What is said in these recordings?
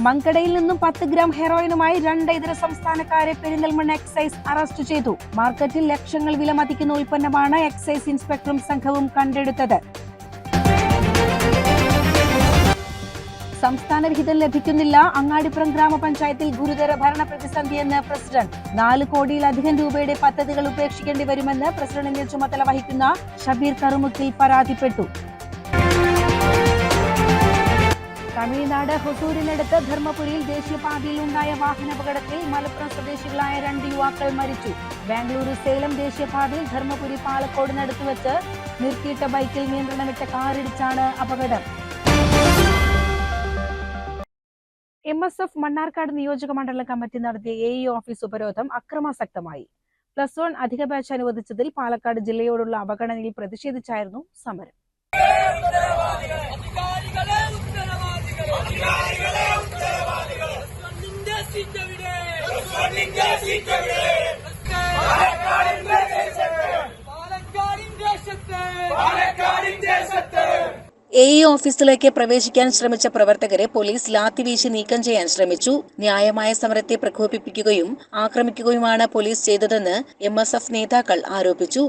മങ്കടയിൽ നിന്നും പത്ത് ഗ്രാം ഹെറോയിനുമായി രണ്ട് ഇതര സംസ്ഥാനക്കാരെ പെരിന്തൽമണ്ണ എക്സൈസ് അറസ്റ്റ് ചെയ്തു. മാർക്കറ്റിൽ ലക്ഷങ്ങൾ വില മതിക്കുന്ന ഉൽപ്പന്നമാണ് എക്സൈസ് ഇൻസ്പെക്ടറും സംഘവും കണ്ടെടുത്തത്. സംസ്ഥാന വിഹിതം ലഭിക്കുന്നില്ല. അങ്ങാടിപ്പുറം ഗ്രാമപഞ്ചായത്തിൽ ഗുരുതര ഭരണ പ്രതിസന്ധിയെന്ന് പ്രസിഡന്റ്. നാല് കോടിയിലധികം രൂപയുടെ പദ്ധതികൾ ഉപേക്ഷിക്കേണ്ടി വരുമെന്ന് പ്രസിഡന്റിന്റെ ചുമതല വഹിക്കുന്ന ഷബീർ കറുമുക്കിൽ പരാതിപ്പെട്ടു. തമിഴ്നാട് ഹൊസൂരിനടുത്ത് ധർമ്മപുരിയിൽ ദേശീയപാതയിൽ ഉണ്ടായ വാഹനാപകടത്തിൽ മലപ്പുറം സ്വദേശികളായ രണ്ട് യുവാക്കൾ മരിച്ചു. ബാംഗ്ലൂരു സേലം ദേശീയപാതയിൽ ധർമ്മപുരി പാലക്കോടിനടുത്ത് വെച്ച് നിർത്തിയിട്ട ബൈക്കിൽ നിയന്ത്രണം വിട്ട കാറിടിച്ചാണ് അപകടം. എം എസ് എഫ് മണ്ണാർക്കാട് നിയോജക മണ്ഡലം കമ്മിറ്റി നടത്തിയ എ ഇ ഓഫീസ് ഉപരോധം അക്രമാസക്തമായി. പ്ലസ് വൺ അധിക ബാച്ച് അനുവദിച്ചതിൽ പാലക്കാട് ജില്ലയോടുള്ള അവഗണനയിൽ പ്രതിഷേധിച്ചായിരുന്നു സമരം. എ ഇ ഓഫീസിലേക്ക് പ്രവേശിക്കാൻ ശ്രമിച്ച പ്രവർത്തകരെ പോലീസ് ലാത്തിവീശി നീക്കം ചെയ്യാൻ ശ്രമിച്ചു. ന്യായമായ സമരത്തെ പ്രകോപിപ്പിക്കുകയും ആക്രമിക്കുകയുമാണ് പോലീസ് ചെയ്തതെന്ന് എം എസ് എഫ് നേതാക്കൾ ആരോപിച്ചു.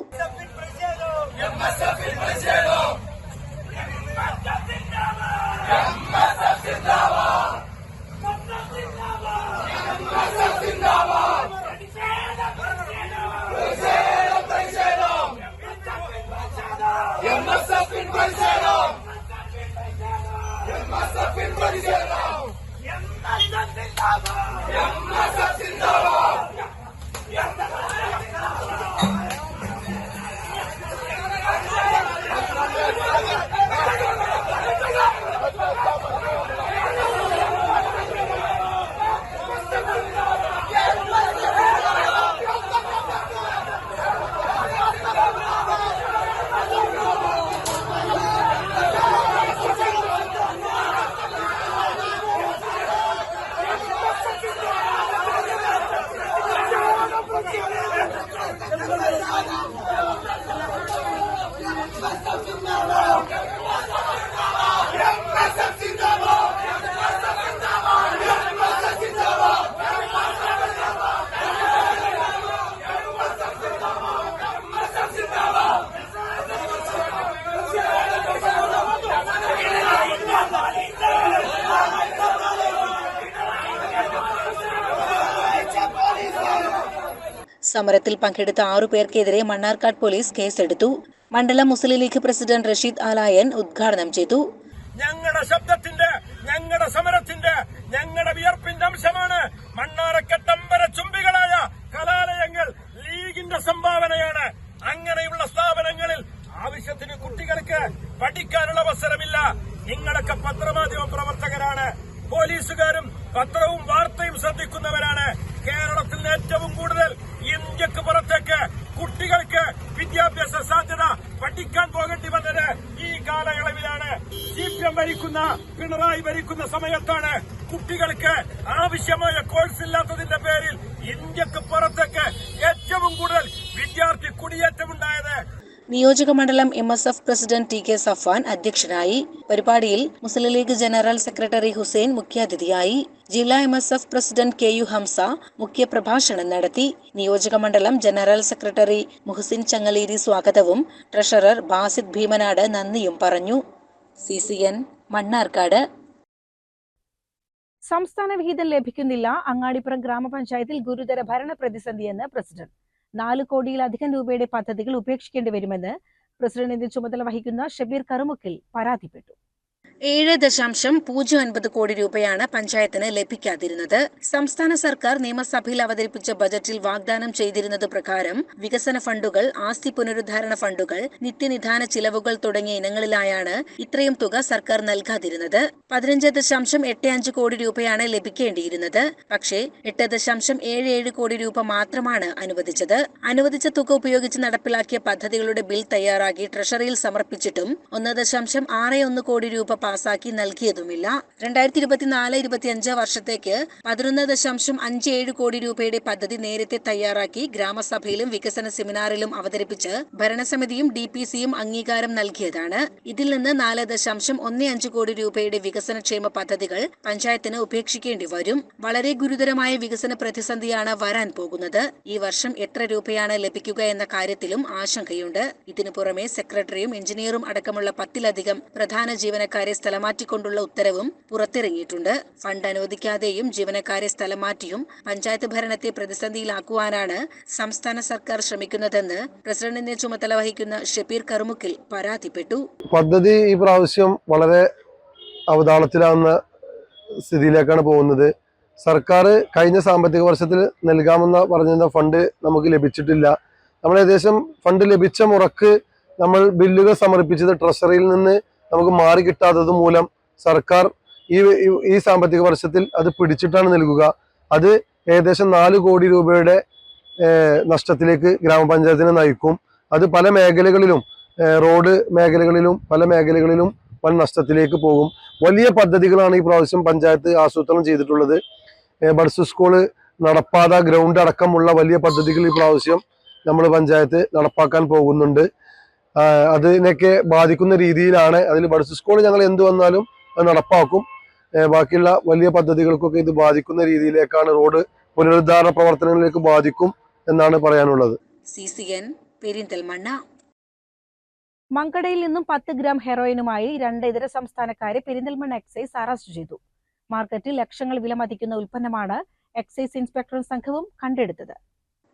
സമരത്തിൽ പങ്കെടുത്ത ആറു പേർക്കെതിരെ മണ്ണാർക്കാട് പോലീസ് കേസെടുത്തു. മണ്ഡലം മുസ്ലിം ലീഗ് പ്രസിഡന്റ് റഷീദ് ആലായൻ ഉദ്ഘാടനം ചെയ്തു. ഞങ്ങളുടെ ശബ്ദത്തിന്റെ ഞങ്ങളുടെ സമരത്തിന്റെ ഞങ്ങളുടെ വിയർപ്പിന്റെ അംശമാണ് മണ്ണാറക്കട്ടമ്പര ചുംബികളായ കലാലയങ്ങൾ ലീഗിന്റെ സംഭാവനയാണ്. അങ്ങനെയുള്ള സ്ഥാപനങ്ങളിൽ ആവശ്യത്തിന് കുട്ടികൾക്ക് പഠിക്കാനുള്ള അവസരമില്ല. നിങ്ങളൊക്കെ പത്രമാധ്യമ പ്രവർത്തകരാണ്. പോലീസുകാരും പത്രവും വാർത്തയും ശ്രദ്ധിക്കുന്നവരാണ്. കേരളത്തിൽ ഏറ്റവും കൂടുതൽ ഇന്ത്യയ്ക്ക് പുറത്തേക്ക് കുട്ടികൾക്ക് വിദ്യാഭ്യാസ സാധ്യത പഠിക്കാൻ പോകേണ്ടി വന്നത് ഈ കാലയളവിലാണ്. സി പി എം ഭരിക്കുന്ന പിണറായി ഭരിക്കുന്ന സമയത്താണ് കുട്ടികൾക്ക് ആവശ്യമായ കോഴ്സ് ഇല്ലാത്തതിന്റെ പേരിൽ ഇന്ത്യയ്ക്ക് പുറത്തേക്ക് ഏറ്റവും കൂടുതൽ വിദ്യാർത്ഥി കുടിയേറ്റമുണ്ടായത്. നിയോജക മണ്ഡലം M S F president T K Safan അധ്യക്ഷനായി പരിപാടിയിൽ മുസ്ലിം ലീഗ് ജനറൽ സെക്രട്ടറി ഹുസൈൻ മുഖ്യാതിഥിയായി ജില്ലാ M S F president K U Hamsa മുഖ്യപ്രഭാഷണം നടത്തി. നിയോജക മണ്ഡലം ജനറൽ സെക്രട്ടറി മുഹസിൻ ചങ്ങലേരി സ്വാഗതവും ട്രഷറർ ബാസിദ് ഭീമനാട് നന്ദിയും പറഞ്ഞു. C C N Mannarkkad. സംസ്ഥാന വിഹിതം ലഭിക്കുന്നില്ല അങ്ങാടിപ്പുറം ഗ്രാമപഞ്ചായത്തിൽ ഗുരുതര ഭരണ പ്രതിസന്ധിയെന്ന് പ്രസിഡന്റ്. നാല് കോടിയിലധികം രൂപയുടെ പദ്ധതികൾ ഉപേക്ഷിക്കേണ്ടി വരുമെന്ന് പ്രസിഡന്റിന്റെ ചുമതല വഹിക്കുന്ന ഷബീർ കറുമുക്കിൽ പരാതിപ്പെട്ടു. ഏഴ് ദശാംശം പൂജ്യം ഒൻപത് കോടി രൂപയാണ് പഞ്ചായത്തിന് ലഭിക്കാതിരുന്നത്. സംസ്ഥാന സർക്കാർ നിയമസഭയിൽ അവതരിപ്പിച്ച ബജറ്റിൽ വാഗ്ദാനം ചെയ്തിരുന്നത് പ്രകാരം വികസന ഫണ്ടുകൾ ആസ്തി പുനരുദ്ധാരണ ഫണ്ടുകൾ നിത്യനിധാന ചിലവുകൾ തുടങ്ങിയ ഇനങ്ങളിലായാണ് ഇത്രയും തുക സർക്കാർ നൽകാതിരുന്നത്. പതിനഞ്ച് ദശാംശം എട്ട് അഞ്ച് കോടി രൂപയാണ് ലഭിക്കേണ്ടിയിരുന്നത്. പക്ഷേ എട്ട് ദശാംശം ഏഴ് ഏഴ് കോടി രൂപ മാത്രമാണ് അനുവദിച്ചത്. അനുവദിച്ച തുക ഉപയോഗിച്ച് നടപ്പിലാക്കിയ പദ്ധതികളുടെ ബിൽ തയ്യാറാക്കി ട്രഷറിയിൽ സമർപ്പിച്ചിട്ടും ഒന്ന് ദശാംശം ആറ് ഒന്ന് കോടി രൂപ പാസാക്കി നൽകിയതുമില്ല. രണ്ടായിരത്തി ഇരുപത്തിനാല് ഇരുപത്തിയഞ്ച് വർഷത്തേക്ക് പതിനൊന്ന് ദശാംശം അഞ്ച് ഏഴ് കോടി രൂപയുടെ പദ്ധതി നേരത്തെ തയ്യാറാക്കി ഗ്രാമസഭയിലും വികസന സെമിനാറിലും അവതരിപ്പിച്ച് ഭരണസമിതിയും ഡി പി സിയും അംഗീകാരം നൽകിയതാണ്. ഇതിൽ നിന്ന് നാല് ദശാംശം ഒന്ന് അഞ്ച് കോടി രൂപയുടെ വികസനക്ഷേമ പദ്ധതികൾ പഞ്ചായത്തിന് ഉപേക്ഷിക്കേണ്ടി വരും. വളരെ ഗുരുതരമായ വികസന പ്രതിസന്ധിയാണ് വരാൻ പോകുന്നത്. ഈ വർഷം എത്ര രൂപയാണ് ലഭിക്കുക എന്ന കാര്യത്തിലും ആശങ്കയുണ്ട്. ഇതിനു പുറമെ സെക്രട്ടറിയും എഞ്ചിനീയറും അടക്കമുള്ള പത്തിലധികം പ്രധാന ജീവനക്കാരെ സ്ഥലമാറ്റിക്കൊണ്ടുള്ള ഉത്തരവും പുറത്തിറങ്ങിയിട്ടുണ്ട്. ഫണ്ട് അനുവദിക്കാതെയും ജീവനക്കാരെ സ്ഥലം മാറ്റിയും പഞ്ചായത്ത് ഭരണത്തെ പ്രതിസന്ധിയിലാക്കുവാനാണ് സംസ്ഥാന സർക്കാർ ശ്രമിക്കുന്നതെന്ന് പ്രസിഡന്റിന്റെ ചുമതല വഹിക്കുന്ന ഷെബീർ കറുമുക്കിൽ പരാതിപ്പെട്ടു. പദ്ധതി ഈ പ്രാവശ്യം വളരെ അവതാളത്തിലാവുന്ന സ്ഥിതിയിലേക്കാണ് പോകുന്നത്. സർക്കാർ കഴിഞ്ഞ സാമ്പത്തിക വർഷത്തിൽ നൽകാമെന്ന് പറഞ്ഞിരുന്ന ഫണ്ട് നമുക്ക് ലഭിച്ചിട്ടില്ല. നമ്മൾ ഏകദേശം ഫണ്ട് ലഭിച്ച മുറക്ക് നമ്മൾ ബില്ലുകൾ സമർപ്പിച്ചത് ട്രഷറിയിൽ നിന്ന് നമുക്ക് മാറി കിട്ടാത്തത് മൂലം സർക്കാർ ഈ ഈ- സാമ്പത്തിക വർഷത്തിൽ അത് പിടിച്ചിട്ടാണ് നൽകുക. അത് ഏകദേശം നാല് കോടി രൂപയുടെ നഷ്ടത്തിലേക്ക് ഗ്രാമപഞ്ചായത്തിനെ നയിക്കും. അത് പല മേഖലകളിലും റോഡ് മേഖലകളിലും പല മേഖലകളിലും വൻ നഷ്ടത്തിലേക്ക് പോകും. വലിയ പദ്ധതികളാണ് ഈ പ്രാവശ്യം പഞ്ചായത്ത് ആസൂത്രണം ചെയ്തിട്ടുള്ളത്. ബഡ്സ് സ്കൂൾ നടപ്പാത ഗ്രൗണ്ട് അടക്കമുള്ള വലിയ പദ്ധതികൾ ഈ പ്രാവശ്യം നമ്മൾ പഞ്ചായത്ത് നടപ്പാക്കാൻ പോകുന്നുണ്ട്. അതിനൊക്കെ ബാധിക്കുന്ന രീതിയിലാണ് അതിൽ ബഡ്സ് സ്കൂൾ ഞങ്ങൾ എന്ത് വന്നാലും അത് നടപ്പാക്കും. ബാക്കിയുള്ള വലിയ പദ്ധതികൾക്കൊക്കെ ഇത് ബാധിക്കുന്ന രീതിയിലേക്കാണ് റോഡ് പുനരുദ്ധാരണ പ്രവർത്തനങ്ങളിലേക്ക് ബാധിക്കും എന്നാണ് പറയാനുള്ളത്. മങ്കടയിൽ നിന്നും പത്ത് ഗ്രാം ഹെറോയിനുമായി രണ്ട് ഇതര സംസ്ഥാനക്കാരെ പെരിന്തൽമണ്ണ എക്സൈസ് അറസ്റ്റ് ചെയ്തു. മാർക്കറ്റിൽ ലക്ഷങ്ങൾ വിലമതിക്കുന്ന ഉൽപ്പന്നമാണ് എക്സൈസ് ഇൻസ്പെക്ടർ സംഘവും കണ്ടെടുത്തത്.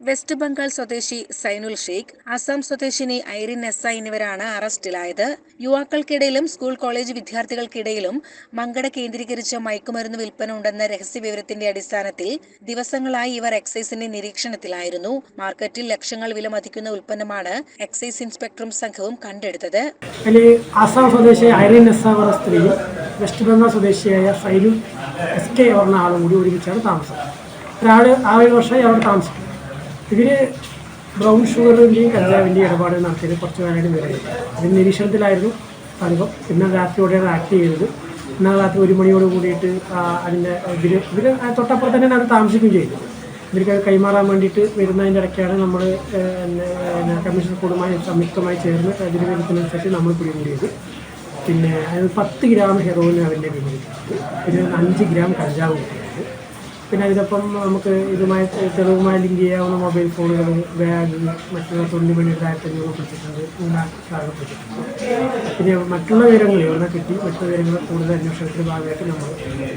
വെസ്റ്റ് ബംഗാൾ സ്വദേശി സൈനുൽ ഷെയ്ഖ് അസം സ്വദേശിനി ഐറിൻ നെസ എന്നിവരാണ് അറസ്റ്റിലായത്. യുവാക്കൾക്കിടയിലും സ്കൂൾ കോളേജ് വിദ്യാർത്ഥികൾക്കിടയിലും മങ്കട കേന്ദ്രീകരിച്ച മയക്കുമരുന്ന് വിൽപ്പന ഉണ്ടെന്ന രഹസ്യവിവരത്തിന്റെ അടിസ്ഥാനത്തിൽ ദിവസങ്ങളായി ഇവർ എക്സൈസിന്റെ നിരീക്ഷണത്തിലായിരുന്നു. മാർക്കറ്റിൽ ലക്ഷങ്ങൾ വിലമതിക്കുന്ന ഉൽപ്പന്നമാണ് എക്സൈസ് ഇൻസ്പെക്ടറും സംഘവും കണ്ടെടുത്തത്. അസം സ്വദേശി ഐറിൻ സ്ത്രീ വെസ്റ്റ് ബംഗാൾ സ്വദേശിയായ സൈനുൽ എസ് കെ ആളും കൂടി ഒരുമിച്ചാണ് താമസം. ഒരാൾ ആറ് വർഷമായി അവിടെ താമസിക്കും ഇവർ ബ്രൗൺ ഷുഗറിന്റെയും കഞ്ചാവിന്റെയും ഇടപാട് നടത്തിയത് കുറച്ച് കാലമായിട്ട് വരുന്നത് അതിന് നിരീക്ഷണത്തിലായിരുന്നു സംഘം പിന്നെ രാത്രിയോടെയാണ് ആക്ട് ചെയ്തത് ഇന്നലെ രാത്രി ഒരു മണിയോട് കൂടിയിട്ട് അതിന്റെ ഇവർ ഇവർ തൊട്ടപ്പുറം തന്നെ അത് താമസിക്കുകയും ചെയ്തു. ഇവർക്ക് അത് കൈമാറാൻ വേണ്ടിയിട്ട് വരുന്നതിന്റെ ഇടയ്ക്കാണ് നമ്മൾ കമ്മീഷൻ കൂടുമായി സംയുക്തമായി ചേർന്ന് അതിന് വരുന്നതിനനുസരിച്ച് നമ്മൾ പിടികൂടിയത്. പിന്നെ അത് പത്ത് ഗ്രാം ഹെറോയിൻ അവന്റെ പിടികൂടിയിട്ടുണ്ട് പിന്നെ അഞ്ച് ഗ്രാം കഞ്ചാവ് കിട്ടിയിട്ടുണ്ട് പിന്നെ അതിനൊപ്പം നമുക്ക് ഇതുമായി തെളിവുമായി ലിങ്ക് ചെയ്യാവുന്ന മൊബൈൽ ഫോണുകൾ ബാഗ് മറ്റുള്ള തൊണ്ണി മണി ആയിരത്തി അഞ്ഞൂറ് പിടിച്ചിട്ടുണ്ട് പിന്നെ മറ്റുള്ള വിവരങ്ങൾ ഇവിടെ കിട്ടി. മറ്റുള്ള വിവരങ്ങൾ കൂടുതൽ അന്വേഷണത്തിന്റെ ഭാഗമായിട്ട് നമ്മൾ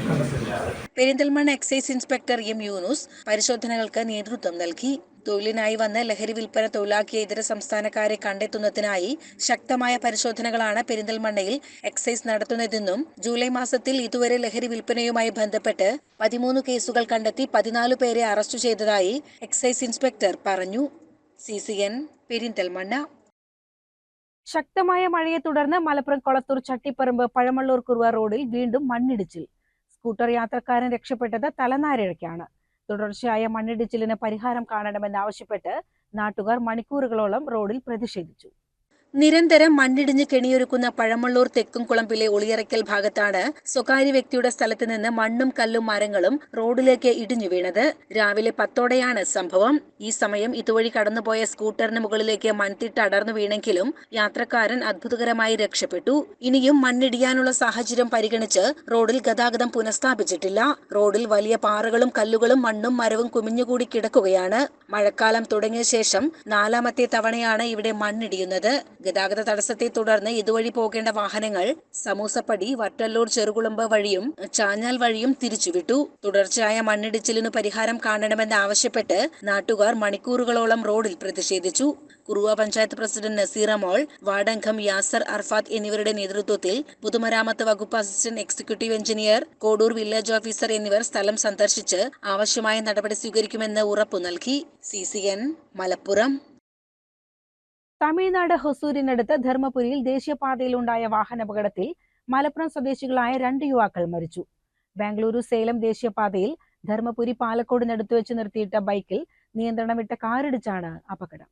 കണ്ടെത്തുന്നു Perinthalmanna excise inspector M Yunus പരിശോധനകൾക്ക് നേതൃത്വം നൽകി. തൊഴിലിനായി വന്ന് ലഹരി വിൽപ്പന തൊഴിലാക്കിയ ഇതര സംസ്ഥാനക്കാരെ കണ്ടെത്തുന്നതിനായി ശക്തമായ പരിശോധനകളാണ് പെരിന്തൽമണ്ണയിൽ എക്സൈസ് നടത്തുന്നതെന്നും ജൂലൈ മാസത്തിൽ ഇതുവരെ ലഹരി വിൽപ്പനയുമായി ബന്ധപ്പെട്ട് പതിമൂന്ന് കേസുകൾ കണ്ടെത്തി പതിനാല് പേരെ അറസ്റ്റ് ചെയ്തതായി എക്സൈസ് ഇൻസ്പെക്ടർ പറഞ്ഞു. C C N Perinthalmanna. ശക്തമായ മഴയെ തുടർന്ന് മലപ്പുറം കൊളത്തൂർ ചട്ടിപ്പറമ്പ് പഴമള്ളൂർ കുറുവ റോഡിൽ വീണ്ടും മണ്ണിടിച്ചിൽ. സ്കൂട്ടർ യാത്രക്കാരൻ രക്ഷപ്പെട്ടത് തലനാരിഴയ്ക്കാണ്. തുടർച്ചയായ മണ്ണിടിച്ചിലിന് പരിഹാരം കാണണമെന്നാവശ്യപ്പെട്ട് നാട്ടുകാർ മണിക്കൂറുകളോളം റോഡിൽ പ്രതിഷേധിച്ചു നിരന്തരം മണ്ണിടിഞ്ഞ് കെണിയൊരുക്കുന്ന പഴമള്ളൂർ തെക്കുംകുളമ്പിലെ ഒളിയറയ്ക്കൽ ഭാഗത്താണ് സ്വകാര്യ വ്യക്തിയുടെ സ്ഥലത്ത് നിന്ന് മണ്ണും കല്ലും മരങ്ങളും റോഡിലേക്ക് ഇടിഞ്ഞു വീണത്. രാവിലെ പത്തോടെയാണ് സംഭവം. ഈ സമയം ഇതുവഴി കടന്നുപോയ സ്കൂട്ടറിന് മുകളിലേക്ക് മൺതിട്ട് അടർന്നു വീണെങ്കിലും യാത്രക്കാരൻ അത്ഭുതകരമായി രക്ഷപ്പെട്ടു. ഇനിയും മണ്ണിടിയാനുള്ള സാഹചര്യം പരിഗണിച്ച് റോഡിൽ ഗതാഗതം പുനഃസ്ഥാപിച്ചിട്ടില്ല. റോഡിൽ വലിയ പാറകളും കല്ലുകളും മണ്ണും മരവും കുമിഞ്ഞുകൂടി കിടക്കുകയാണ്. മഴക്കാലം തുടങ്ങിയ ശേഷം നാലാമത്തെ തവണയാണ് ഇവിടെ മണ്ണിടിയുന്നത്. ഗതാഗത തടസ്സത്തെ തുടർന്ന് ഇതുവഴി പോകേണ്ട വാഹനങ്ങൾ സമൂസപ്പടി വട്ടല്ലൂർ ചെറുകുളമ്പ് വഴിയും ചാഞ്ഞാൽ വഴിയും തിരിച്ചുവിട്ടു. തുടർച്ചയായ മണ്ണിടിച്ചിലിനു പരിഹാരം കാണണമെന്ന് ആവശ്യപ്പെട്ട് നാട്ടുകാർ മണിക്കൂറുകളോളം റോഡിൽ പ്രതിഷേധിച്ചു. കുറുവ പഞ്ചായത്ത് പ്രസിഡന്റ് നസീറമോൾ വാർഡംഗം യാസർ അർഫാത്ത് എന്നിവരുടെ നേതൃത്വത്തിൽ പൊതുമരാമത്ത് വകുപ്പ് assistant executive engineer Kodur village officer എന്നിവർ സ്ഥലം സന്ദർശിച്ച് ആവശ്യമായ നടപടി സ്വീകരിക്കുമെന്ന് ഉറപ്പു നൽകി. സി മലപ്പുറം. തമിഴ്നാട് ഹൊസൂരിനടുത്ത് ധർമ്മപുരിയിൽ ദേശീയപാതയിലുണ്ടായ വാഹനാപകടത്തിൽ മലപ്പുറം സ്വദേശികളായ രണ്ട് യുവാക്കൾ മരിച്ചു. ബാംഗ്ലൂരു സേലം ദേശീയപാതയിൽ ധർമ്മപുരി പാലക്കോടിനടുത്ത് വെച്ച് നിർത്തിയിട്ട ബൈക്കിൽ നിയന്ത്രണം വിട്ട കാറിടിച്ചാണ് അപകടം.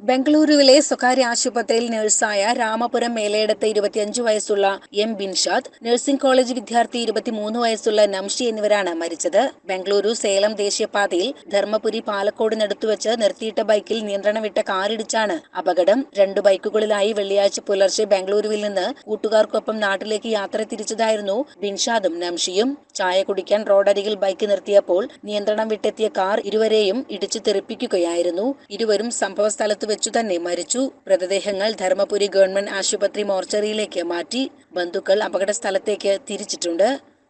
ബംഗളൂരുവിലെ സ്വകാര്യ ആശുപത്രിയിൽ നഴ്സായ രാമപുരം മേലേടത്ത് ഇരുപത്തിയഞ്ചു വയസ്സുള്ള എം ബിൻഷാദ് നഴ്സിംഗ് കോളേജ് വിദ്യാർത്ഥി ഇരുപത്തിമൂന്ന് വയസ്സുള്ള നംഷി എന്നിവരാണ് മരിച്ചത്. ബംഗളൂരു സേലം ദേശീയപാതയിൽ ധർമ്മപുരി പാലക്കോടിനടുത്തു വെച്ച് നിർത്തിയിട്ട ബൈക്കിൽ നിയന്ത്രണം വിട്ട കാറിടിച്ചാണ് അപകടം. രണ്ടു ബൈക്കുകളിലായി വെള്ളിയാഴ്ച പുലർച്ചെ ബംഗളൂരുവിൽ നിന്ന് കൂട്ടുകാർക്കൊപ്പം നാട്ടിലേക്ക് യാത്ര തിരിച്ചതായിരുന്നു ബിൻഷാദും നംഷിയും. ചായ കുടിക്കാൻ റോഡരികിൽ ബൈക്ക് നിർത്തിയപ്പോൾ നിയന്ത്രണം വിട്ടെത്തിയ കാർ ഇരുവരെയും ഇടിച്ചു തെറിപ്പിക്കുകയായിരുന്നു. ഇരുവരും സംഭവസ്ഥലത്ത് വെച്ചു തന്നെ മരിച്ചു. മൃതദേഹങ്ങൾ ധർമ്മപുരി ഗവൺമെന്റ് ആശുപത്രി മോർച്ചറിയിലേക്ക് മാറ്റി ബന്ധുക്കൾ അപകട സ്ഥലത്തേക്ക് തിരിച്ചിട്ടുണ്ട്.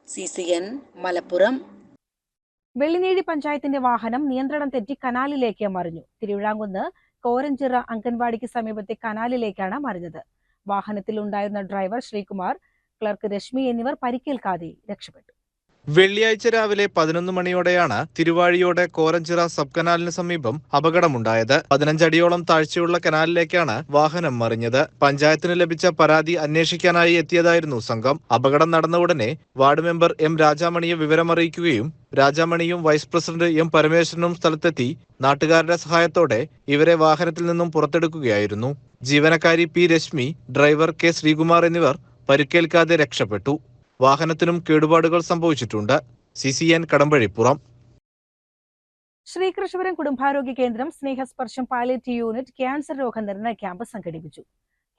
C C N Malappuram. Vellinezhi പഞ്ചായത്തിന്റെ വാഹനം നിയന്ത്രണം തെറ്റി കനാലിലേക്ക് മറിഞ്ഞു. തിരുവിഴാങ്കുന്ന് കോരഞ്ചിറ അംഗൻവാടിക്ക് സമീപത്തെ കനാലിലേക്കാണ് മറിഞ്ഞത്. വാഹനത്തിൽ ഉണ്ടായിരുന്ന ഡ്രൈവർ ശ്രീകുമാർ ക്ലർക്ക് രശ്മി എന്നിവർ പരിക്കേൽക്കാതെ രക്ഷപ്പെട്ടു. വെള്ളിയാഴ്ച രാവിലെ പതിനൊന്ന് മണിയോടെയാണ് തിരുവാഴിയോടെ കോരഞ്ചിറ സബ് കനാലിന് സമീപം അപകടമുണ്ടായത്. പതിനഞ്ചടിയോളം താഴ്ചയുള്ള കനാലിലേക്കാണ് വാഹനം മറിഞ്ഞത്. പഞ്ചായത്തിന് ലഭിച്ച പരാതി അന്വേഷിക്കാനായി എത്തിയതായിരുന്നു സംഘം. അപകടം നടന്ന ഉടനെ വാർഡ് മെമ്പർ എം രാജാമണിയെ വിവരമറിയിക്കുകയും രാജാമണിയും വൈസ് പ്രസിഡന്റ് എം പരമേശ്വരനും സ്ഥലത്തെത്തി നാട്ടുകാരുടെ സഹായത്തോടെ ഇവരെ വാഹനത്തിൽ നിന്നും പുറത്തെടുക്കുകയായിരുന്നു. ജീവനക്കാരി P Rashmi driver K Sreekumar എന്നിവർ പരിക്കേൽക്കാതെ രക്ഷപ്പെട്ടു. വാഹനത്തിനും കേടുപാടുകൾ സംഭവിച്ചിട്ടുണ്ട്. C C N Kadambazhipuram. Sreekrishnapuram കുടുംബാരോഗ്യ കേന്ദ്രം സ്നേഹസ്പർശം പാലിയേറ്റീവ് യൂണിറ്റ് ക്യാൻസർ രോഗ നിർണയ ക്യാമ്പ് സംഘടിപ്പിച്ചു.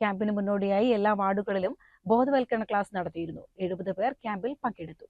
ക്യാമ്പിന് മുന്നോടിയായി എല്ലാ വാർഡുകളിലും ബോധവൽക്കരണ ക്ലാസ് നടത്തിയിരുന്നു. എഴുപത് പേർ ക്യാമ്പിൽ പങ്കെടുത്തു.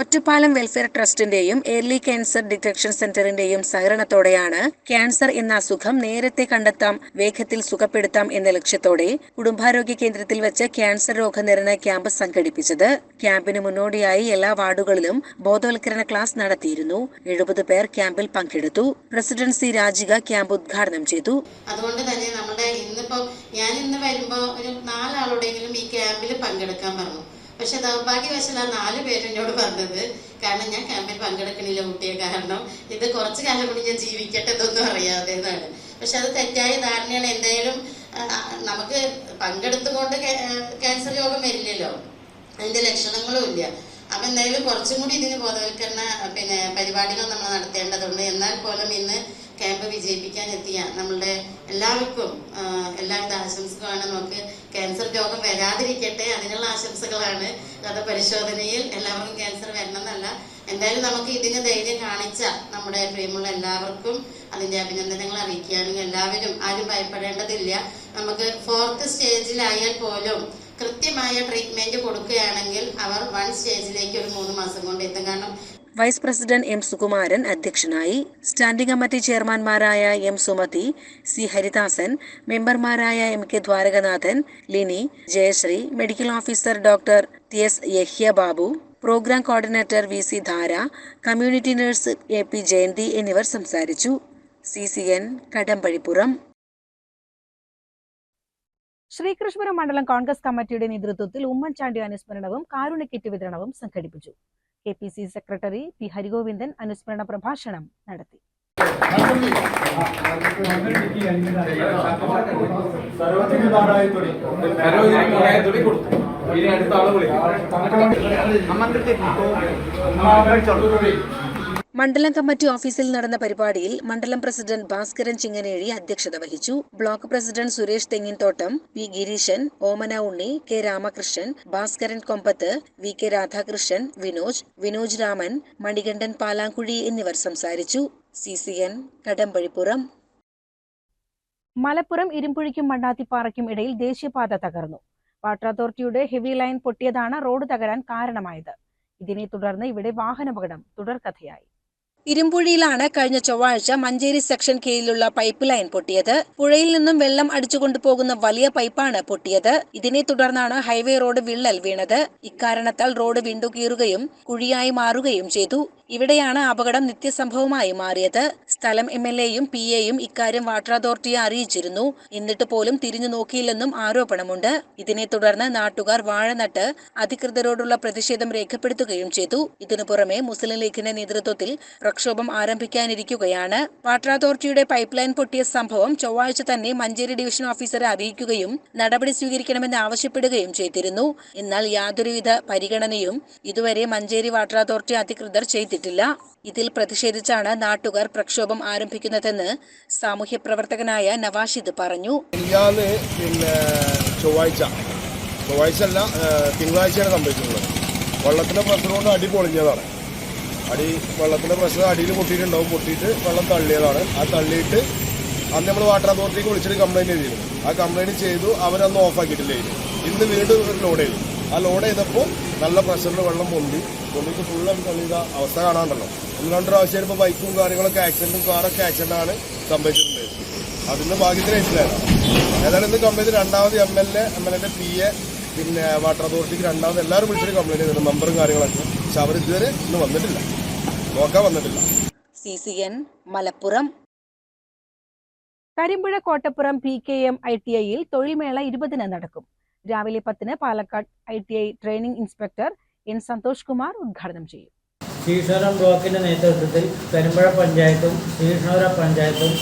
ഒറ്റപ്പാലം വെൽഫെയർ ട്രസ്റ്റിന്റെയും ഏർലി ക്യാൻസർ ഡിറ്റക്ഷൻ സെന്ററിന്റെയും സഹകരണത്തോടെയാണ് ക്യാൻസർ എന്ന അസുഖം നേരത്തെ കണ്ടെത്താം വേഗത്തിൽ സുഖപ്പെടുത്താം എന്ന ലക്ഷ്യത്തോടെ കുടുംബാരോഗ്യ കേന്ദ്രത്തിൽ വെച്ച് ക്യാൻസർ രോഗനിർണയ ക്യാമ്പ് സംഘടിപ്പിച്ചത്. ക്യാമ്പിന് മുന്നോടിയായി എല്ലാ വാർഡുകളിലും ബോധവൽക്കരണ ക്ലാസ് നടത്തിയിരുന്നു. എഴുപത് പേർ ക്യാമ്പിൽ പങ്കെടുത്തു. പ്രസിഡന്റ് സി രാജിക ക്യാമ്പ് ഉദ്ഘാടനം ചെയ്തു. അതുകൊണ്ട് തന്നെ നമ്മുടെ ഇന്നിപ്പോ ഞാൻ ഇന്ന് വരുമ്പോ ഒരു നാലാളോടെങ്കിലും ഈ ക്യാമ്പിൽ പങ്കെടുക്കാൻ പറഞ്ഞു. പക്ഷെ ദൗർഭാഗ്യവശാൽ നാല് പേരും എന്നോട് പറഞ്ഞത് കാരണം ഞാൻ ക്യാമ്പിൽ പങ്കെടുക്കണില്ല കുട്ടിയെ. കാരണം ഇത് കുറച്ച് കാലം കൂടി ഞാൻ ജീവിക്കട്ടെ എന്നൊന്നും അറിയാതെ എന്നാണ്. പക്ഷെ അത് തെറ്റായ ധാരണയാണ്. എന്തായാലും നമുക്ക് പങ്കെടുത്തുകൊണ്ട് ക്യാൻസർ രോഗം വരില്ലല്ലോ. അതിന്റെ ലക്ഷണങ്ങളും ഇല്ല. അപ്പൊ എന്തായാലും കുറച്ചും കൂടി ഇതിന് ബോധവൽക്കരണ പിന്നെ പരിപാടികൾ നമ്മൾ നടത്തേണ്ടതുണ്ട്. എന്നാൽ പോലും ഇന്ന് ക്യാമ്പ് വിജയിപ്പിക്കാൻ എത്തിയ നമ്മളുടെ എല്ലാവർക്കും എല്ലാവിധ ക്യാൻസർ രോഗം വരാതിരിക്കട്ടെ. അതിനുള്ള ആശംസകളാണ് അത് പരിശോധനയിൽ എല്ലാവർക്കും ക്യാൻസർ വരണമെന്നല്ല. എന്തായാലും നമുക്ക് ഇതിന് ധൈര്യം കാണിച്ച നമ്മുടെ പ്രിയമുള്ള എല്ലാവർക്കും അതിന്റെ അഭിനന്ദനങ്ങൾ അറിയിക്കുകയാണ്. എല്ലാവരും ആരും ഭയപ്പെടേണ്ടതില്ല. നമുക്ക് ഫോർത്ത് സ്റ്റേജിലായാൽ പോലും കൃത്യമായ ട്രീറ്റ്മെന്റ് കൊടുക്കുകയാണെങ്കിൽ അവർ വൺ സ്റ്റേജിലേക്ക് ഒരു മൂന്ന് മാസം കൊണ്ട് എത്തും. കാരണം വൈസ് പ്രസിഡന്റ് എം സുകുമാരൻ അധ്യക്ഷനായി സ്റ്റാൻഡിംഗ് കമ്മിറ്റി ചെയർമാൻമാരായ എം സുമതി സി ഹരിദാസൻ മെമ്പർമാരായ M K Dwarakanathan Lini Jayasree medical officer doctor T S Yahya Babu programme coordinator V C Dhara community nurse A P Jayanthi എന്നിവർ സംസാരിച്ചു. C C N Kadambazhipuram. Sreekrishnapuram മണ്ഡലം കോൺഗ്രസ് കമ്മിറ്റിയുടെ നേതൃത്വത്തിൽ ഉമ്മൻചാണ്ടി അനുസ്മരണവും കാരുണ്യ kit വിതരണവും സംഘടിപ്പിച്ചു. K P C secretary P Harigovindan അനുസ്മരണ പ്രഭാഷണം നടത്തി മണ്ഡലം കമ്മിറ്റി ഓഫീസിൽ നടന്ന പരിപാടിയിൽ മണ്ഡലം പ്രസിഡന്റ് ഭാസ്കരൻ ചിങ്ങനേഴി അധ്യക്ഷത വഹിച്ചു. Block president Suresh Thenginthottam V Gireesan Omana Unni K Ramakrishnan Bhaskaran Kombath V K Radhakrishnan Vinoj Vinoj Raman Manikandan Palankuzhi എന്നിവർ സംസാരിച്ചു. C C N Kadambazhipuram. Malappuram ഇരുമ്പുഴിക്കും മണ്ണാത്തിപ്പാറയ്ക്കും ഇടയിൽ ദേശീയപാത തകർന്നു. വാട്ടർ അതോറിറ്റിയുടെ ഹെവി ലൈൻ പൊട്ടിയതാണ് റോഡ് തകരാൻ കാരണമായത്. ഇതിനെ തുടർന്ന് ഇവിടെ വാഹനാപകടം തുടർക്കഥയായി ഇരുമ്പുഴിയിലാണ് കഴിഞ്ഞ ചൊവ്വാഴ്ച മഞ്ചേരി സെക്ഷൻ കീഴിലുള്ള പൈപ്പ് ലൈൻ പൊട്ടിയത്. പുഴയിൽ നിന്നും വെള്ളം അടിച്ചുകൊണ്ടുപോകുന്ന വലിയ പൈപ്പാണ് പൊട്ടിയത്. ഇതിനെ തുടർന്നാണ് ഹൈവേ റോഡ് വിള്ളൽ വീണത്. ഇക്കാരണത്താൽ റോഡ് വിണ്ടുകീറുകയും കുഴിയായി മാറുകയും ചെയ്തു. ഇവിടെയാണ് അപകടം നിത്യസംഭവമായി മാറിയത്. സ്ഥലം എം എൽ എയും പി എയും ഇക്കാര്യം വാട്ടർ അതോറിറ്റിയെ അറിയിച്ചിരുന്നു. എന്നിട്ട് പോലും തിരിഞ്ഞു നോക്കിയില്ലെന്നും ആരോപണമുണ്ട്. ഇതിനെ തുടർന്ന് നാട്ടുകാർ വാഴ നട്ട് അധികൃതരോടുള്ള പ്രതിഷേധം രേഖപ്പെടുത്തുകയും ചെയ്തു. ഇതിനു പുറമെ മുസ്ലിം ലീഗിന്റെ നേതൃത്വത്തിൽ പ്രക്ഷോഭം ആരംഭിക്കാനിരിക്കുകയാണ്. വാട്ടർ അതോറിറ്റിയുടെ പൈപ്പ് ലൈൻ പൊട്ടിയ സംഭവം ചൊവ്വാഴ്ച തന്നെ മഞ്ചേരി ഡിവിഷൻ ഓഫീസറെ അറിയിക്കുകയും നടപടി സ്വീകരിക്കണമെന്ന് ആവശ്യപ്പെടുകയും ചെയ്തിരുന്നു. എന്നാൽ യാതൊരുവിധ പരിഗണനയും ഇതുവരെ മഞ്ചേരി വാട്ടർ അതോറിറ്റി അധികൃതർ ചെയ്തിട്ടില്ല. ഇതിൽ പ്രതിഷേധിച്ചാണ് നാട്ടുകാർ പ്രക്ഷോഭം ആരംഭിക്കുന്നതെന്ന് സാമൂഹ്യ പ്രവർത്തകനായ നവാഷിദ് പറഞ്ഞു. പിന്നെ ചൊവ്വാഴ്ച ചൊവ്വാഴ്ച അല്ല തിങ്കളാഴ്ചയാണ് സംഭവിച്ചിട്ടുള്ളത് വെള്ളത്തിന്റെ പ്രശ്നം കൊണ്ട് അടി പൊളിഞ്ഞതാണ്. അടി വെള്ളത്തിന്റെ പ്രഷർ അടിയിൽ പൊട്ടിയിട്ടുണ്ടാവും. പൊട്ടിയിട്ട് വെള്ളം തള്ളിയതാണ്. ആ തള്ളിയിട്ട് അന്ന് നമ്മൾ വാട്ടർ അതോറിറ്റിക്ക് വിളിച്ചിട്ട് കംപ്ലൈന്റ് ചെയ്തിരുന്നു. ആ കംപ്ലൈന്റ് ചെയ്തു അവരന്ന് ഓഫ് ആക്കിയിട്ടില്ല ഇന്ന് വീണ്ടും ഒരു ലോഡ് ചെയ്തു. ആ ലോഡ് ചെയ്തപ്പോൾ നല്ല പ്രഷറിൽ വെള്ളം പൊന്തി. പൊന്തിക്ക് ഫുള്ള് തള്ളിയ അവസ്ഥ കാണാണ്ടല്ലോ. ഒന്ന് രണ്ട് പ്രാവശ്യം ഇപ്പോൾ ബൈക്കും കാര്യങ്ങളൊക്കെ ആക്സിഡന്റും കാറൊക്കെ സംഭവിച്ചിട്ടുണ്ടായിരുന്നത് അതിന് ഭാഗ്യത്തിന് രക്ഷിതായിരുന്നു ഏതായാലും ഇന്ന് കമ്പനി രണ്ടാമത് M L A M L എന്റെ പി എ പിന്നെ വാട്ടർ അതോറിറ്റിക്ക് രണ്ടാമത് എല്ലാവരും വിളിച്ചിട്ട് കംപ്ലൈന്റ് ചെയ്തിട്ടുണ്ട് മെമ്പറും കാര്യങ്ങളൊക്കെ. പക്ഷെ അവർ ഇതുവരെ ഇന്ന് വന്നിട്ടില്ല. നോക്കാൻ വന്നിട്ടില്ല. C C N Malappuram. Karimpuzha Kottappuram P K M I T ഐയിൽ തൊഴിൽമേള ഇരുപതിന് നടക്കും. രാവിലെ പത്തിന് Palakkad I T I training inspector N Santhosh Kumar ഉദ്ഘാടനം ചെയ്യും. ശ്രീശ്വരം ബ്ലോക്കിന്റെ നേതൃത്വത്തിൽ കരിമ്പുഴ പഞ്ചായത്തും ശ്രീകൃഷ്ണപുര പഞ്ചായത്തും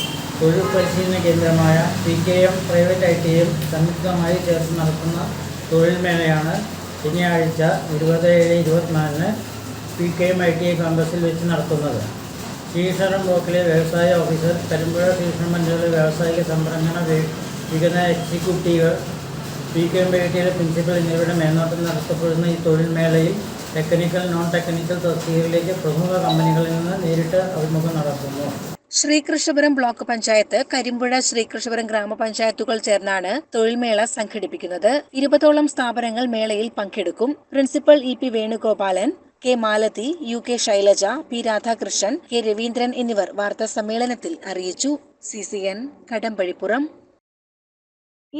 തൊഴിൽ പരിശീലന കേന്ദ്രമായ P K M private I T ഐയും സംയുക്തമായി ചേർത്ത് നടത്തുന്ന തൊഴിൽമേളയാണ് ശനിയാഴ്ച ഇരുപത് ഏഴ് ഇരുപത്തിനാലിന് P K I T I ക്യാമ്പസിൽ വെച്ച് നടത്തുന്നത്. ശ്രീകൃഷ്ണപുരം ബ്ലോക്കിലെ വ്യവസായ ഓഫീസർ കരിമ്പുഴ ശ്രീശ്വരം പഞ്ചായത്തിലെ വ്യാവസായിക സംരംഭണ വികസന executive P K M I ടിയിലെ principal എന്നിവരുടെ മേൽനോട്ടം നടത്തപ്പെടുന്ന ഈ തൊഴിൽ മേളയിൽ ടെക്നിക്കൽ നോൺ ടെക്നിക്കൽ തസ്തികളിലേക്ക് പ്രമുഖ കമ്പനികളിൽ നിന്ന് നേരിട്ട് അഭിമുഖം നടത്തുന്നു. ശ്രീകൃഷ്ണപുരം ബ്ലോക്ക് പഞ്ചായത്ത് കരിമ്പുഴ ശ്രീകൃഷ്ണപുരം ഗ്രാമപഞ്ചായത്തുകൾ ചേർന്നാണ് തൊഴിൽമേള സംഘടിപ്പിക്കുന്നത്. ഇരുപതോളം സ്ഥാപനങ്ങൾ മേളയിൽ പങ്കെടുക്കും. Principal E P Venugopalan K Malathi U K Shailaja P Radhakrishnan K Raveendran എന്നിവർ വാർത്താ സമ്മേളനത്തിൽ അറിയിച്ചു. C C N Kadambazhipuram.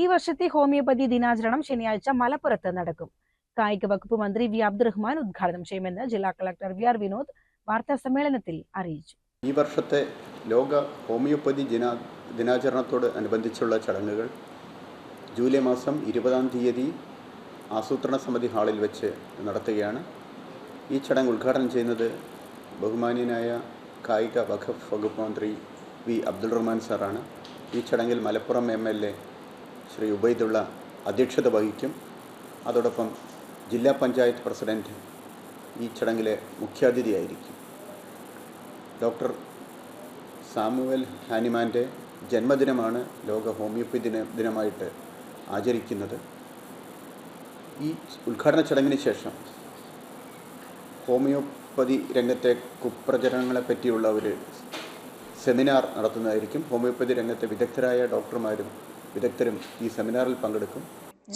ഈ വർഷത്തെ ഹോമിയോപ്പതി ദിനാചരണം ശനിയാഴ്ച മലപ്പുറത്ത് നടക്കും. കായിക വകുപ്പ് മന്ത്രി വി അബ്ദുറഹ്മാൻ ഉദ്ഘാടനം ചെയ്യുമെന്ന് ജില്ലാ കളക്ടർ വി ആർ വിനോദ് വാർത്താ സമ്മേളനത്തിൽ അറിയിച്ചു. ഈ വർഷത്തെ ലോക ഹോമിയോപ്പതി ദിനാ ദിനാചരണത്തോട് അനുബന്ധിച്ചുള്ള ചടങ്ങുകൾ ജൂലൈ മാസം ഇരുപതാം തീയതി ആസൂത്രണ സമിതി ഹാളിൽ വെച്ച് നടത്തുകയാണ്. ഈ ചടങ്ങ് ഉദ്ഘാടനം ചെയ്യുന്നത് ബഹുമാന്യനായ കായിക വഖഫ് വകുപ്പ് മന്ത്രി വി അബ്ദുൾ റഹ്മാൻ സാറാണ്. ഈ ചടങ്ങിൽ Malappuram M L A Shri Ubaidulla അധ്യക്ഷത വഹിക്കും. അതോടൊപ്പം ജില്ലാ പഞ്ചായത്ത് പ്രസിഡന്റ് ഈ ചടങ്ങിലെ മുഖ്യാതിഥിയായിരിക്കും. ഡോക്ടർ സാമുവൽ ഹാനിമാന്റെ ജന്മദിനമാണ് ലോക ഹോമിയോപ്പതി ദിന ദിനമായിട്ട് ആചരിക്കുന്നത്. ഈ ഉദ്ഘാടന ചടങ്ങിന് ശേഷം ഹോമിയോപ്പതി രംഗത്തെ കുപ്രചരണങ്ങളെ പറ്റിയുള്ള ഒരു സെമിനാർ നടത്തുന്നതായിരിക്കും. ഹോമിയോപ്പതി രംഗത്തെ വിദഗ്ധരായ ഡോക്ടർമാരും വിദഗ്ധരും ഈ സെമിനാറിൽ പങ്കെടുക്കും.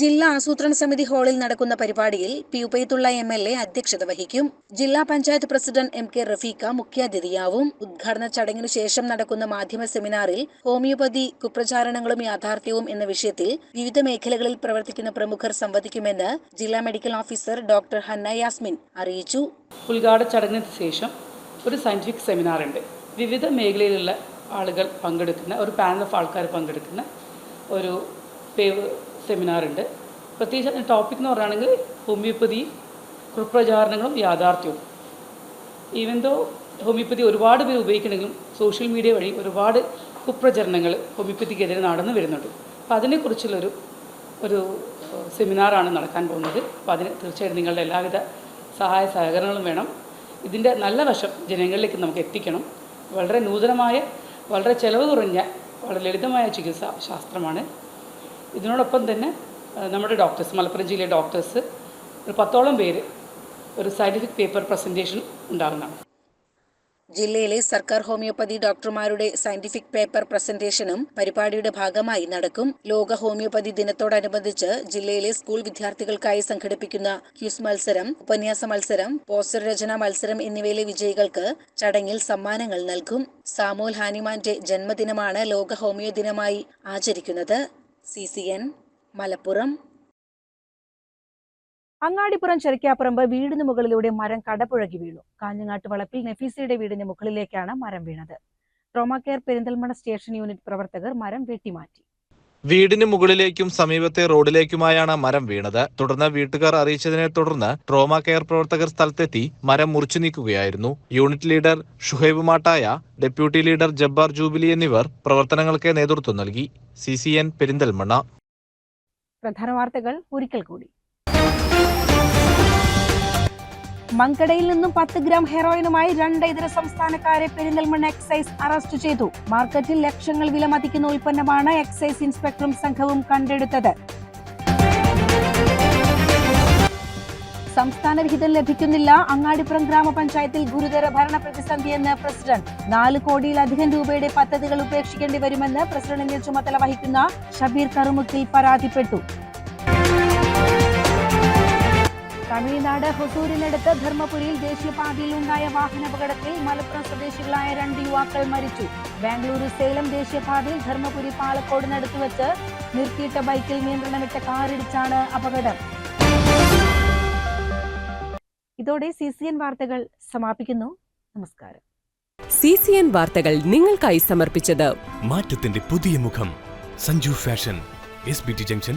ജില്ലാ ആസൂത്രണ സമിതി ഹാളിൽ നടക്കുന്ന പരിപാടിയിൽ P Ubaidulla M L A അധ്യക്ഷത വഹിക്കും. ജില്ലാ panchayat president M K Rafeeqa മുഖ്യാതിഥിയാവും. ഉദ്ഘാടന ചടങ്ങിനു ശേഷം നടക്കുന്ന മാധ്യമ സെമിനാറിൽ ഹോമിയോപതി കുപ്രചാരണങ്ങളും യാഥാർത്ഥ്യവും എന്ന വിഷയത്തിൽ വിവിധ മേഖലകളിൽ പ്രവർത്തിക്കുന്ന പ്രമുഖർ സംവദിക്കുമെന്ന് ജില്ലാ medical officer doctor Hanna Yasmin അറിയിച്ചു. ഉദ്ഘാടന ചടങ്ങിന് ശേഷം ഒരു സയന്റിഫിക് സെമിനാറുണ്ട് വിവിധ മേഖലയിലുള്ള ആളുകൾ പങ്കെടുക്കുന്ന ഒരു പാനൽ ഓഫ് ആൾക്കാർ പങ്കെടുക്കുന്ന ഒരു പേവ് പ്രത്യേകിച്ച് അതിന്റെ ടോപ്പിക് എന്ന് പറയുകയാണെങ്കിൽ ഹോമിയോപ്പതി കുപ്രചാരണങ്ങളും യാഥാർത്ഥ്യവും. ഈവൻ ദോ ഹോമിയോപ്പതി ഒരുപാട് പേര് ഉപയോഗിക്കണമെങ്കിലും സോഷ്യൽ മീഡിയ വഴി ഒരുപാട് കുപ്രചരണങ്ങൾ ഹോമിയോപ്പതിക്കെതിരെ നടന്നു വരുന്നുണ്ട്. അപ്പോൾ അതിനെക്കുറിച്ചുള്ളൊരു ഒരു സെമിനാറാണ് നടക്കാൻ പോകുന്നത്. അപ്പോൾ അതിന് തീർച്ചയായിട്ടും നിങ്ങളുടെ എല്ലാവിധ സഹായ സഹകരണങ്ങളും വേണം. ഇതിന്റെ നല്ല വശം ജനങ്ങളിലേക്ക് നമുക്ക് എത്തിക്കണം. വളരെ നൂതനമായ വളരെ ചിലവ് കുറഞ്ഞ വളരെ ലളിതമായ ചികിത്സാ ശാസ്ത്രമാണ് ഇതിനോടൊപ്പം തന്നെ നമ്മുടെ ഡോക്ടേഴ്സ് മലപ്പുറം ജില്ലയിലെ ഡോക്ടേഴ്സ് ഒരു പത്തോളം പേര് ഒരു സയന്റിഫിക് പേപ്പർ പ്രസന്റേഷൻ ഉണ്ടാകുന്നതാണ്. ജില്ലയിലെ സർക്കാർ ഹോമിയോപ്പതി ഡോക്ടർമാരുടെ സയന്റിഫിക് പേപ്പർ പ്രസന്റേഷനും പരിപാടിയുടെ ഭാഗമായി നടക്കും. ലോക ഹോമിയോപ്പതി ദിനത്തോടനുബന്ധിച്ച് ജില്ലയിലെ സ്കൂൾ വിദ്യാർത്ഥികൾക്കായി സംഘടിപ്പിക്കുന്ന ക്യൂസ് മത്സരം ഉപന്യാസ മത്സരം പോസ്റ്റർ രചനാ മത്സരം എന്നിവയിലെ വിജയികൾക്ക് ചടങ്ങിൽ സമ്മാനങ്ങൾ നൽകും. സാമൂൽ ഹാനിമാന്റെ ജന്മദിനമാണ് ലോക ഹോമിയോ ദിനമായി ആചരിക്കുന്നത്. C C N Malappuram. Angadipuram Cherukkapuramb വീടിന് മുകളിലൂടെ മരം കടപുഴകി വീണു. കാഞ്ഞങ്ങാട്ട് വളപ്പിൽ നഫീസയുടെ വീടിന് മുകളിലേക്കാണ് മരം വീണത്. Trauma care Perinthalmanna station unit പ്രവർത്തകർ മരം വെട്ടിമാറ്റി. വീടിന് മുകളിലേക്കും സമീപത്തെ റോഡിലേക്കുമായാണ് മരം വീണത്. തുടർന്ന് വീട്ടുകാർ അറിയിച്ചതിനെ തുടർന്ന് ട്രോമ കെയർ പ്രവർത്തകർ സ്ഥലത്തെത്തി മരം മുറിച്ചു നീക്കുകയായിരുന്നു. Unit leader Shuhaib Mattaya deputy leader Jabbar Jubilee എന്നിവർ പ്രവർത്തനങ്ങൾക്ക് നേതൃത്വം നൽകി. C C N Perinthalmanna. പ്രധാന വാർത്തകൾ ഒരിക്കൽ കൂടി. മങ്കടയിൽ നിന്നും പത്ത് ഗ്രാം ഹെറോയിനുമായി രണ്ട് ഇതര സംസ്ഥാനക്കാരെ പെരിന്തൽമണ്ണ എക്സൈസ് അറസ്റ്റ് ചെയ്തു. മാർക്കറ്റിൽ ലക്ഷങ്ങൾ വിലമതിക്കുന്ന ഉൽപ്പന്നമാണ് എക്സൈസ് ഇൻസ്പെക്ടറും സംഘവും കണ്ടെടുത്തത്. സംസ്ഥാന വിഹിതം ലഭിക്കുന്നില്ല. അങ്ങാടിപ്പുറം ഗ്രാമപഞ്ചായത്തിൽ ഗുരുതര ഭരണ പ്രതിസന്ധിയെന്ന് പ്രസിഡന്റ്. നാല് കോടിയിലധികം രൂപയുടെ പദ്ധതികൾ ഉപേക്ഷിക്കേണ്ടി വരുമെന്ന് പ്രസിഡന്റിന്റെ ചുമതല വഹിക്കുന്ന ഷബീർ കറുമുക്കിൽ പരാതിപ്പെട്ടു. തമിഴ്നാട് ഹൊസൂരിനടുത്ത് ധർമ്മപുരിയിൽ ദേശീയപാതയിൽ ഉണ്ടായ വാഹനാപകടത്തിൽ മലപ്പുറം സ്വദേശികളായ രണ്ട് യുവാക്കൾ മരിച്ചു. ബാംഗ്ലൂരു സേലം ദേശീയപാതയിൽ ധർമ്മപുരി പാലക്കോടിനടുത്ത് വെച്ച് നിർത്തിയിട്ട ബൈക്കിൽ നിയന്ത്രണമിട്ട കാറിടിച്ചാണ് അപകടം. ഇതോടെ സി സി എൻ വാർത്തകൾ സമാപിക്കുന്നു. നമസ്കാരം. സി സി എൻ വാർത്തകൾ നിങ്ങൾക്കായി സമർപ്പിച്ചത് മാറ്റത്തിന്റെ പുതിയ മുഖം Sanju fashion S B T junction